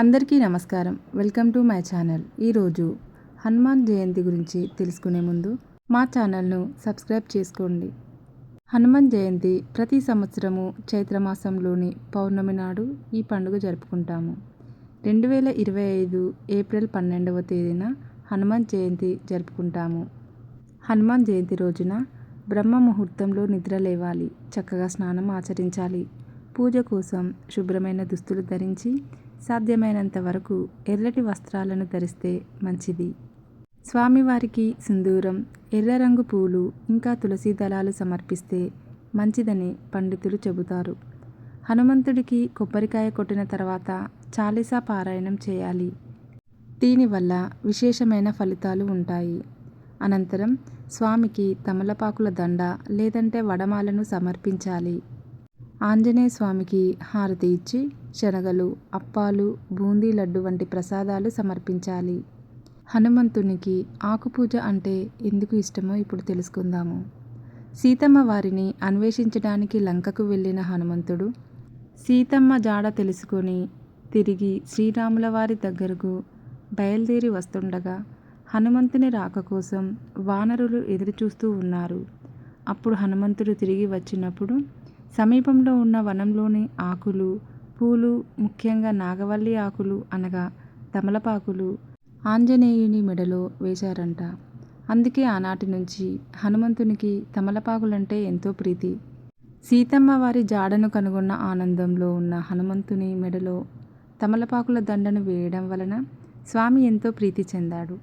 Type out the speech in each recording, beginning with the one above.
అందరికీ నమస్కారం. Welcome to my channel. ఈరోజు హనుమాన్ జయంతి గురించి తెలుసుకునే ముందు మా ఛానల్ను సబ్స్క్రైబ్ చేసుకోండి. హనుమాన్ జయంతి ప్రతి సంవత్సరము చైత్రమాసంలోని పౌర్ణమి నాడు ఈ పండుగ జరుపుకుంటాము. రెండు వేల ఇరవై ఐదు ఏప్రిల్ పన్నెండవ తేదీన హనుమాన్ జయంతి జరుపుకుంటాము. హనుమాన్ జయంతి రోజున బ్రహ్మ ముహూర్తంలో నిద్ర లేవాలి చక్కగా స్నానం ఆచరించాలి పూజ కోసం శుభ్రమైన దుస్తులు ధరించి సాధ్యమైనంత వరకు ఎర్రటి వస్త్రాలను ధరిస్తే మంచిది. స్వామివారికి సింధూరం ఎర్ర రంగు పూలు ఇంకా తులసి దళాలు సమర్పిస్తే మంచిదని పండితులు చెబుతారు. హనుమంతుడికి కొబ్బరికాయ కొట్టిన తర్వాత చాలీసా పారాయణం చేయాలి. దీనివల్ల విశేషమైన ఫలితాలు ఉంటాయి. అనంతరం స్వామికి తమలపాకుల దండ లేదంటే వడమాలను సమర్పించాలి. ఆంజనేయ స్వామికి హారతి ఇచ్చి శనగలు అప్పాలు బూందీ లడ్డు వంటి ప్రసాదాలు సమర్పించాలి. హనుమంతునికి ఆకుపూజ అంటే ఎందుకు ఇష్టమో ఇప్పుడు తెలుసుకుందాము. సీతమ్మ వారిని అన్వేషించడానికి లంకకు వెళ్ళిన హనుమంతుడు సీతమ్మ జాడ తెలుసుకొని తిరిగి శ్రీరాముల వారి దగ్గరకు బయలుదేరి వస్తుండగా హనుమంతుని రాక కోసం వానరులు ఎదురుచూస్తూ ఉన్నారు. అప్పుడు హనుమంతుడు తిరిగి వచ్చినప్పుడు సమీపంలో ఉన్న వనంలోని ఆకులు పూలు ముఖ్యంగా నాగవల్లి ఆకులు అనగా తమలపాకులు ఆంజనేయుని మెడలో వేశారంట. అందుకే ఆనాటి నుంచి హనుమంతునికి తమలపాకులంటే ఎంతో ప్రీతి. సీతమ్మ వారి జాడను కనుగొన్న ఆనందంలో ఉన్న హనుమంతుని మెడలో తమలపాకుల దండను వేయడం వలన స్వామి ఎంతో ప్రీతి చెందాడు.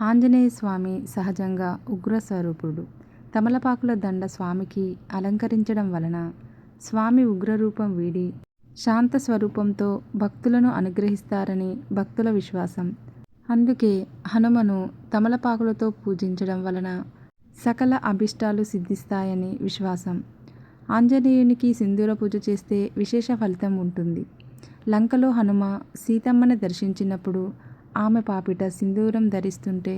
ఆంజనేయ స్వామి సహజంగా ఉగ్రస్వరూపుడు తమలపాకుల దండ స్వామికి అలంకరించడం వలన స్వామి ఉగ్రరూపం వీడి శాంత స్వరూపంతో భక్తులను అనుగ్రహిస్తారని భక్తుల విశ్వాసం. అందుకే హనుమను తమలపాకులతో పూజించడం వలన సకల అభిష్టాలు సిద్ధిస్తాయని విశ్వాసం. ఆంజనేయునికి సింధూర పూజ చేస్తే విశేష ఫలితం ఉంటుంది. లంకలో హనుమ సీతమ్మని దర్శించినప్పుడు ఆమె పాపిట సింధూరం ధరిస్తుంటే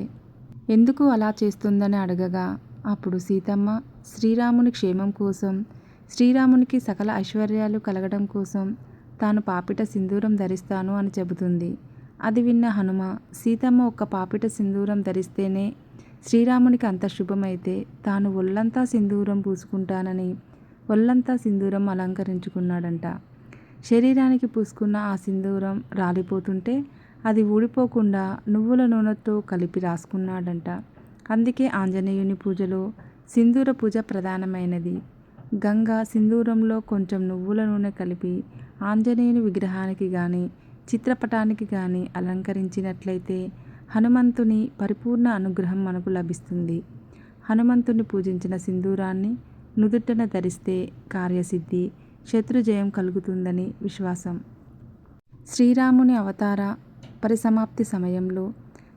ఎందుకు అలా చేస్తుందని అడగగా అప్పుడు సీతమ్మ శ్రీరాముని క్షేమం కోసం శ్రీరామునికి సకల ఐశ్వర్యాలు కలగడం కోసం తాను పాపిట సింధూరం ధరిస్తాను అని చెబుతుంది. అది విన్న హనుమ సీతమ్మ ఒక్క పాపిట సింధూరం ధరిస్తేనే శ్రీరామునికి అంత శుభమైతే తాను ఒళ్ళంతా సింధూరం పూసుకుంటానని ఒళ్ళంతా సింధూరం అలంకరించుకున్నాడంట. శరీరానికి పూసుకున్న ఆ సింధూరం రాలిపోతుంటే అది ఊడిపోకుండా నువ్వుల నూనెతో కలిపి రాసుకున్నాడంట. అందుకే ఆంజనేయుని పూజలో సింధూర పూజ ప్రధానమైనది. గంగ సింధూరంలో కొంచెం నువ్వుల నూనె కలిపి ఆంజనేయుని విగ్రహానికి కానీ చిత్రపటానికి కానీ అలంకరించినట్లయితే హనుమంతుని పరిపూర్ణ అనుగ్రహం మనకు లభిస్తుంది. హనుమంతుని పూజించిన సింధూరాన్ని నుదుటన ధరిస్తే కార్యసిద్ధి శత్రుజయం కలుగుతుందని విశ్వాసం. శ్రీరాముని అవతార పరిసమాప్తి సమయంలో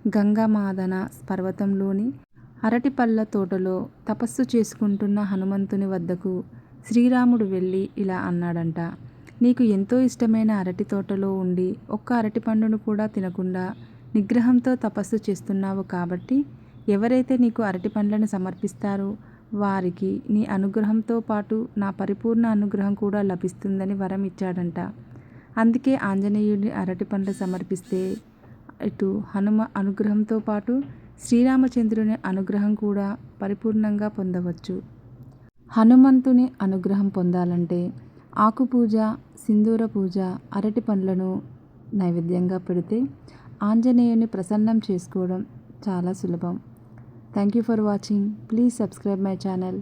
గంగమాదన పర్వతంలోని అరటిపళ్ళ తోటలో తపస్సు చేసుకుంటున్న హనుమంతుని వద్దకు శ్రీరాముడు వెళ్ళి ఇలా అన్నాడంట నీకు ఎంతో ఇష్టమైన అరటి తోటలో ఉండి ఒక్క అరటి పండును కూడా తినకుండా నిగ్రహంతో తపస్సు చేస్తున్నావు కాబట్టి ఎవరైతే నీకు అరటి పండ్లను సమర్పిస్తారో వారికి నీ అనుగ్రహంతో పాటు నా పరిపూర్ణ అనుగ్రహం కూడా లభిస్తుందని వరం ఇచ్చాడంట. అందుకే ఆంజనేయుడిని అరటి పండ్లు సమర్పిస్తే ఇటు హనుమ అనుగ్రహంతో పాటు శ్రీరామచంద్రుని అనుగ్రహం కూడా పరిపూర్ణంగా పొందవచ్చు. హనుమంతుని అనుగ్రహం పొందాలంటే ఆకు పూజ సింధూర పూజ అరటి పండ్లను నైవేద్యంగా పెడితే ఆంజనేయుని ప్రసన్నం చేసుకోవడం చాలా సులభం. Thank you for watching please subscribe my channel